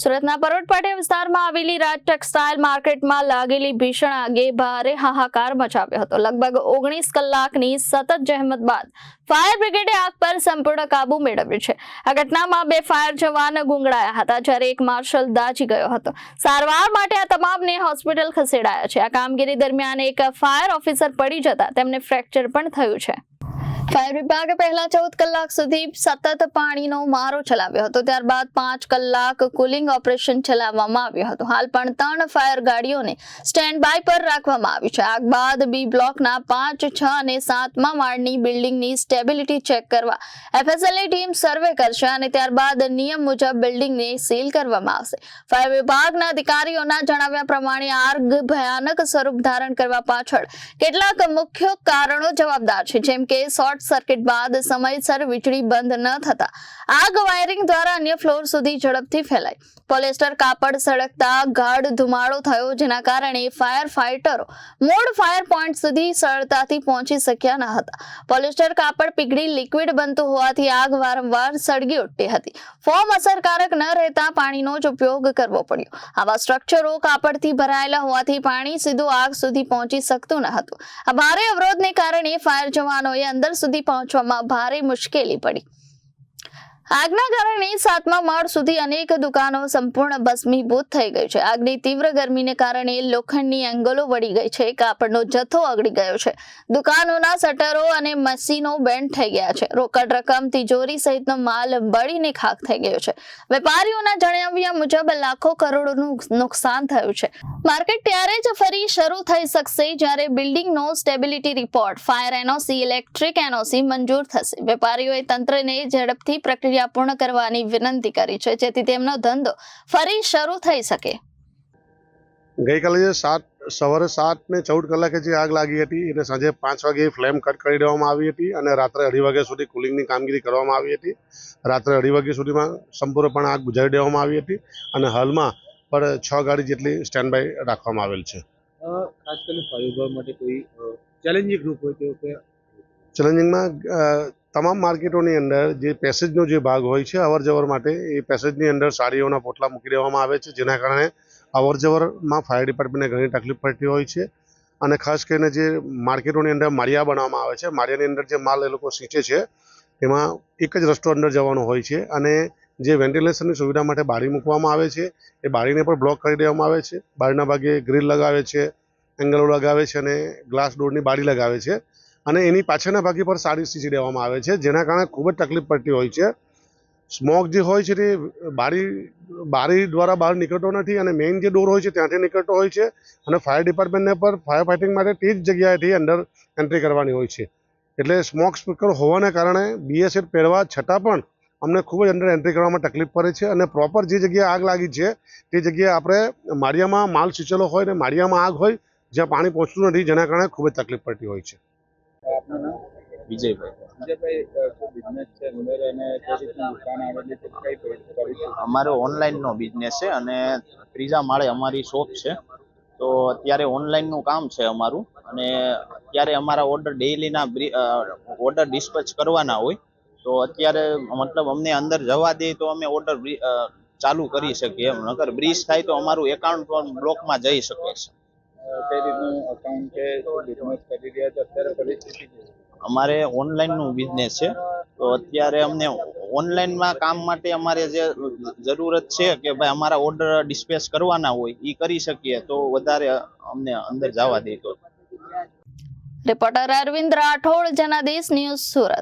સુરતના પરોટ પાટિયા વિસ્તારમાં આવેલી રાજ ટેક્સટાઇલ માર્કેટમાં લાગેલી ભીષણ આગે ભારે હાહાકાર મચાવ્યો હતો. લગભગ ઓગણીસ કલાકની સતત જહેમત બાદ ફાયર બ્રિગેડે આગ પર સંપૂર્ણ કાબુ મેળવ્યો છે. આ ઘટનામાં બે ફાયર જવાન ગુંગળાયા હતા, જ્યારે એક માર્શલ દાજી ગયો હતો. સારવાર માટે આ તમામને હોસ્પિટલ ખસેડાયા છે. આ કામગીરી દરમિયાન એક ફાયર ઓફિસર પડી જતા તેમને ફ્રેક્ચર પણ થયું છે. ફાયર વિભાગે પહેલા ચૌદ કલાક સુધી સતત પાણીનો મારો ચલાવ્યો હતો. ત્યારબાદ પાંચ કલાક કુલિંગ ઓપરેશન ચલાવવામાં આવ્યું હતું. હાલ પણ ત્રણ ફાયર ગાડીઓને સ્ટેન્ડ બાય પર રાખવામાં આવી છે. આગ બાદ બી બ્લોકના પાંચ, છ અને સાતમા માળની બિલ્ડિંગની સ્ટેબિલિટી ચેક કરવા એફએસએલની ટીમ સર્વે કરશે અને ત્યારબાદ નિયમ મુજબ બિલ્ડિંગને સીલ કરવામાં આવશે. ફાયર વિભાગના અધિકારીઓના જણાવ્યા પ્રમાણે આગ ભયાનક સ્વરૂપ ધારણ કરવા પાછળ કેટલાક મુખ્ય કારણો જવાબદાર છે. જેમ કે શોર્ટ સર્કિટ બાદ સમયસર વીજળી બંધ ન થતા આગ વાયરિંગ દ્વારા અન્ય ફ્લોર સુધી ઝડપથી ફેલાઈ. પોલેસ્ટર કાપડ, સળગતા, ગાઢ ધુમાડો થયો જેના કારણે ફાયર ફાઇટરો મૂળ ફાયર પોઈન્ટ સુધી સરળતાથી પહોંચી શક્યા ન હતા. પોલેસ્ટર કાપડ, પીગળી લિક્વિડ બનતું હોવાથી આગ વારંવાર સળગી ઉઠતી હતી. ફોર્મ અસરકારક ન રહેતા પાણીનો જ ઉપયોગ કરવો પડ્યો. આવા સ્ટ્રક્ચરો કાપડથી ભરાયેલા હોવાથી પાણી સીધું આગ સુધી પહોંચી શકતું ન હતું. આ ભારે અવરોધને કારણે ફાયર જવાનોએ અંદર સુધી પહોંચવામાં ભારે મુશ્કેલી પડી. આગના કારણે સાતમા માળ સુધી અનેક દુકાનો સંપૂર્ણ ભસ્મીભૂત થઈ ગઈ છે. આગની તીવ્ર ગરમીને કારણે લોખંડની એંગલો વળી ગઈ છે. કાપડનો જથ્થો અગડી ગયો છે. દુકાનોના શટરો અને મશીનો બેન્ડ થઈ ગયા છે. રોકડ રકમ, તિજોરી સહિતનો માલ બળીને ખાક થઈ ગયો છે. વેપારીઓના જણાવ્યા મુજબ લાખો કરોડોનું નુકસાન થયું છે. માર્કેટ ત્યારે જ ફરી શરૂ થઈ શકશે જ્યારે બિલ્ડિંગનો stability report, fire NOC, electric NOC મંજૂર થશે. વેપારીઓએ તંત્રને ઝડપથી પ્રક્રિયા પૂર્ણ કરવાની વિનંતી કરી છે જેથી તેમનો ધંધો ફરી શરૂ થઈ શકે. ગઈકાલે જે સાત સવારે સાત ને ચૌદ કલાકે જે આગ લાગી હતી એને સાંજે પાંચ વાગે ફ્લેમ કટ કરી દેવામાં આવી હતી અને રાત્રે અઢી વાગ્યા સુધી કુલિંગની કામગીરી કરવામાં આવી હતી. રાત્રે અઢી વાગ્યા સુધીમાં સંપૂર્ણપણે આગ બુઝાવી દેવામાં આવી હતી અને હાલમાં પણ છ ગાડી જેટલી સ્ટેન્ડ બાય રાખવામાં આવેલ છે. ખાસ કરીને ફાયર માટે કોઈ ચેલેન્જિંગ ગ્રુપ હોય તેઓ કે ચેલેન્જિંગમાં તમામ માર્કેટોની અંદર જે પેસેજનો જે ભાગ હોય છે અવર જવર માટે, એ પેસેજની અંદર સાડીઓના પોટલા મૂકી દેવામાં આવે છે, જેના કારણે અવર જવરમાં ફાયર ડિપાર્ટમેન્ટને ઘણી તકલીફ પડતી હોય છે. અને ખાસ કરીને જે માર્કેટોની અંદર માળિયા બનાવવામાં આવે છે, માળિયાની અંદર જે માલ એ લોકો સીંચે છે એમાં એક જ રસ્તો અંદર જવાનો હોય છે. અને જે વેન્ટિલેશનની સુવિધા માટે બારી મૂકવામાં આવે છે, એ બારીને પણ બ્લોક કરી દેવામાં આવે છે. બારીના ભાગે ગ્રીલ લગાવે છે એંગલો લગાવે છે અને ગ્લાસ ડોરની બારી લગાવે છે. અને એની પાછળના ભાગે પર સાડી સીસી દેવામાં આવે છે, જેના કારણે ખૂબ જ તકલીફ પડતી હોય છે. સ્મોક જે હોય છે તે બારી બારી દ્વારા બહાર નીકળતો નથી અને મેઇન જે ડોર હોય છે ત્યાંથી નીકળતો હોય છે અને ફાયર ડિપાર્ટમેન્ટને પર ફાયર ફાઇટિંગ માટે તે જ જગ્યાએથી અંદર એન્ટ્રી કરવાની હોય છે. એટલે સ્મોક સ્પીકર હોવાને કારણે બીએસએડ પહેરવા છતાં પણ અમને ખૂબ જ અંદર એન્ટ્રી કરવામાં તકલીફ પડે છે અને પ્રોપર જે જગ્યાએ આગ લાગી છે, તે જગ્યાએ આપણે માળિયામાં માલ સીચેલો હોય ને માળિયામાં આગ હોય, જ્યાં પાણી પહોંચતું નથી, જેના કારણે ખૂબ જ તકલીફ પડતી હોય છે. વિજયભાઈ. અમારો ઓનલાઈન નો બિઝનેસ છે અને ત્રીજા માળે અમારી શોપ છે. તો અત્યારે ઓનલાઈનનું કામ છે અમારું. અને અત્યારે અમારા ઓર્ડર ડેઈલીના ઓર્ડર ડિસ્પેચ કરવાના હોય તો અત્યારે મતલબ અમને અંદર જવા દે તો અમે ઓર્ડર ચાલુ કરી શકીએ એમ. નકર બ્રિજ થાય તો અમારું એકાઉન્ટ બ્લોકમાં જઈ શકે છે. કઈ રીતનું એકાઉન્ટ છે? બિઝનેસ કરી રહ્યા છો? અત્યારે પરિસ્થિતિ છે? અમારે ઓનલાઈનનું બિઝનેસ છે. તો અત્યારે અમને ઓનલાઈનમાં કામ માટે અમારે જે જરૂરત છે કે ભાઈ અમારા ઓર્ડર ડિસ્પેચ કરવાના હોય એ કરી શકીએ. તો વધારે અમને અંદર જવા દે તો. Reporter Arvind Rathod, Janadesh news Surat.